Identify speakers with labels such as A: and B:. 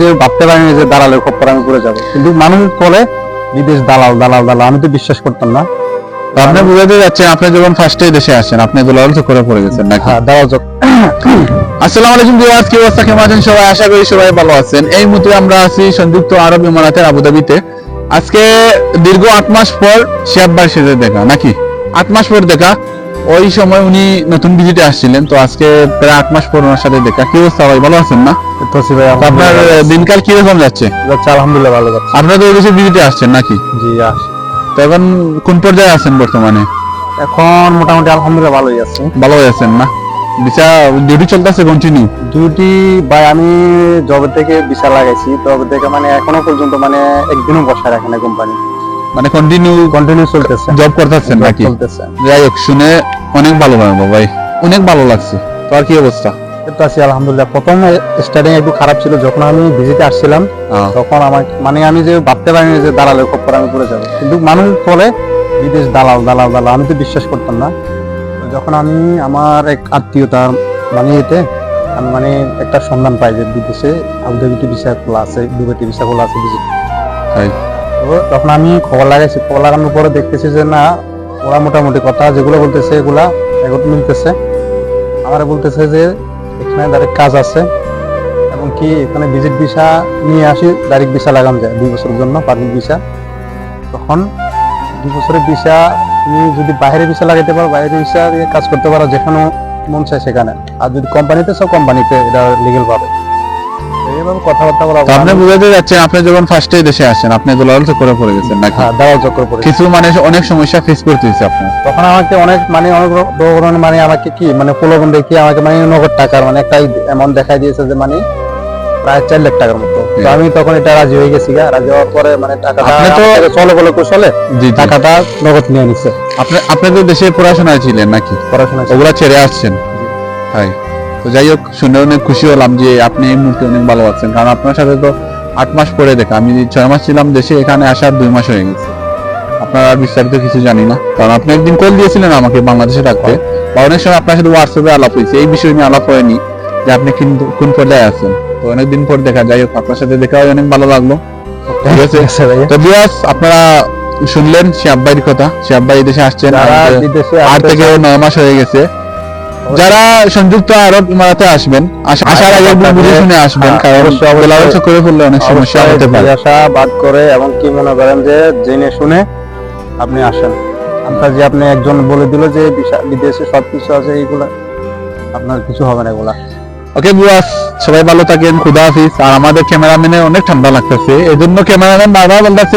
A: যে ভাবতে পারিনি যে দালালের খপ্পর আমি পড়ে যাব। কিন্তু মানুষ বলে বিদেশ দালাল দালাল দালাল আমি তো বিশ্বাস করতাম না।
B: আপনি বুঝাতে যাচ্ছেন আপনি যখন ফার্স্টে দেশে আসেন আপনি দুলাল তো করে পড়ে গেছেন নাকি?
A: হ্যাঁ দালাল
B: আসসালামু আলাইকুম ভিউয়ার্স কি অবস্থা কেমন আছেন সবাই? আশা করি সবাই ভালো আছেন। এই মুহূর্তে আমরা আছি সংযুক্ত আরব ইমারাতের আবুধাবিতে। আজকে দীর্ঘ আট মাস পর শিয়াব্বার সাথে দেখা নাকি? আট মাস পর দেখা। ওই সময় উনি নতুন ভিজিটে আসছিলেন তো আজকে প্রায় আট মাস পর ওনার সাথে দেখা। কি অবস্থা ভাই? ভালো আছেন না?
A: ভাই
B: আপনার দিনকাল কীরকম যাচ্ছে?
A: যাচ্ছে আলহামদুলিল্লাহ ভালো যাচ্ছে।
B: আপনারা তো দেশে ভিজিটে আসছেন নাকি?
A: জি আস
B: তো এখন কোন পর্যায়ে আছেন বর্তমানে?
A: এখন মোটামুটি আলহামদুলিল্লাহ ভালোই আছে।
B: ভালো হয়ে আছেন না? ভিসা ডিউটি চলতেছে কন্টিনিউ
A: ডিউটি ভাই আমি জবে থেকে বিশাল লাগাইছি। তবে থেকে মানে এখনও পর্যন্ত মানে একদিনও বসা রাখে না কোম্পানি
B: মানে কন্টিনিউ
A: কন্টিনিউ চলতেছে।
B: জব করতেছেন নাকি?
A: চলতেছে।
B: যাই হোক শুনে অনেক ভালো লাগল ভাই। অনেক ভালো লাগছে। তো আর কি অবস্থা?
A: তো আছি আলহামদুলিল্লাহ। প্রথম স্টার্টিং একটু খারাপ ছিল। যখন আমি ভিজিটে আসছিলাম তখন আমার মানে আমি যে ভাবতে পারিনি যে দালালের খপ্পর আমি পড়ে যাব। কিন্তু মানুষ বলে বিদেশ দালাল দালাল দালাল। আমি তো বিশ্বাস করতাম না। যখন আমি আমার এক আত্মীয়তার মানে এতে আমি মানে একটা সন্ধান পাই যে বিদেশে আবুধাবিতে ভিসা খোলা আছে দুবাইতে ভিসা খোলা আছে ভিজিট। তো তখন আমি খবর লাগাইছি, খবর লাগানোর পরে দেখতেছি যে না, ওরা মোটামুটি কথা যেগুলো বলতেছে এগুলা এগুলো মিলতেছে। আমার বলতেছে যে, এখানে ডাইরেক্ট কাজ আছে এবং কি এখানে ভিজিট ভিসা নিয়ে আসি ডাইরেক্ট ভিসা লাগানো যায় দুই বছরের জন্য পারমিট ভিসা তখন দুই বছরের ভিসা তুমি যদি বাইরে ভিসা লাগাইতে পারো, বাইরে ভিসা দিয়ে কাজ করতে পারো যেখানে মন চায় সেখানে। আর যদি কোম্পানিতে সব কোম্পানিতে এটা লিগেল পাবে।
B: আপনি বুঝাতে যাচ্ছেন আপনি যখন ফার্স্টে দেশে আসেন আপনি দুলাল তো পড়ে গেছেন নাকি?
A: হ্যাঁ দালাল চক্র পড়ে
B: কিছু মানে অনেক সমস্যা ফেস করতে হয়েছে আপনার।
A: তখন আমাকে অনেক মানে অনেক ধরনের মানে আমাকে কি মানে প্রলোভন দেখিয়ে আমাকে মানে নগদ টাকার মানে একটা অ্যামাউন্ট দেখাই দিয়েছে যে মানে প্রায় চার লাখ টাকার মতো। তো আমি তখন এটা রাজি হয়ে গেছি গা। রাজি হওয়ার পরে মানে টাকাটা
B: তো-
A: চলে বলে কুশলে টাকাটা নগদ নিয়ে নিচ্ছে
B: আপনি আপনি তো দেশে পড়াশোনায় ছিলেন নাকি?
A: পড়াশোনা।
B: ওগুলা ছেড়ে আসছেন। তাই। তো যাই হোক শুনে অনেক খুশি হলাম যে আপনি এই মুহূর্তে অনেক ভালো আছেন। কারণ আপনার সাথে তো আট মাস পরে দেখা। আমি ছয় মাস ছিলাম দেশে এখানে আসার দুই মাস হয়ে গেছে। আপনার আর বিস্তারিত কিছু জানি না। কারণ আপনি একদিন কল দিয়েছিলেন আমাকে বাংলাদেশে রাখতে বা অনেক সময় আপনার সাথে হোয়াটসঅ্যাপে আলাপ হয়েছে। এই বিষয়ে নিয়ে আলাপ হয়নি যে আপনি কিন্তু কোন পর্যায়ে আছেন। তো অনেকদিন পর দেখা। যাই হোক আপনার সাথে দেখা হয় অনেক ভালো লাগল। ঠিক আছে?
A: ভাইয়া।
B: তো বিয়াস আপনারা শুনলেন সে আব্বাইয়ের কথা। সে আব্বাই দেশে আসছেন। আর থেকে নয় মাস হয়ে গেছে। যারা সংযুক্ত আরব ইমারাতে আসবেন আসার আগে একটু বুঝে শুনে আসবেন
A: হ্যাঁ,
B: কারণ। বেলাবেলা করে ফেললে অনেক সমস্যা হতে পারে।
A: জিজ্ঞাসা বাদ করে এবং কি মনে করেন যে জেনে শুনে আপনি আসেন। আপনার যে আপনি একজন বলে দিল যে বিদেশে সবকিছু আছে এইগুলা আপনার কিছু হবে না এগুলা।
B: ওকে বুয়াস সবাই ভালো থাকেন খুদা হাফিজ। আর আমাদের ক্যামেরাম্যানের অনেক ঠান্ডা লাগতেছে এই জন্য ক্যামেরাম্যান বারবার বলতেছে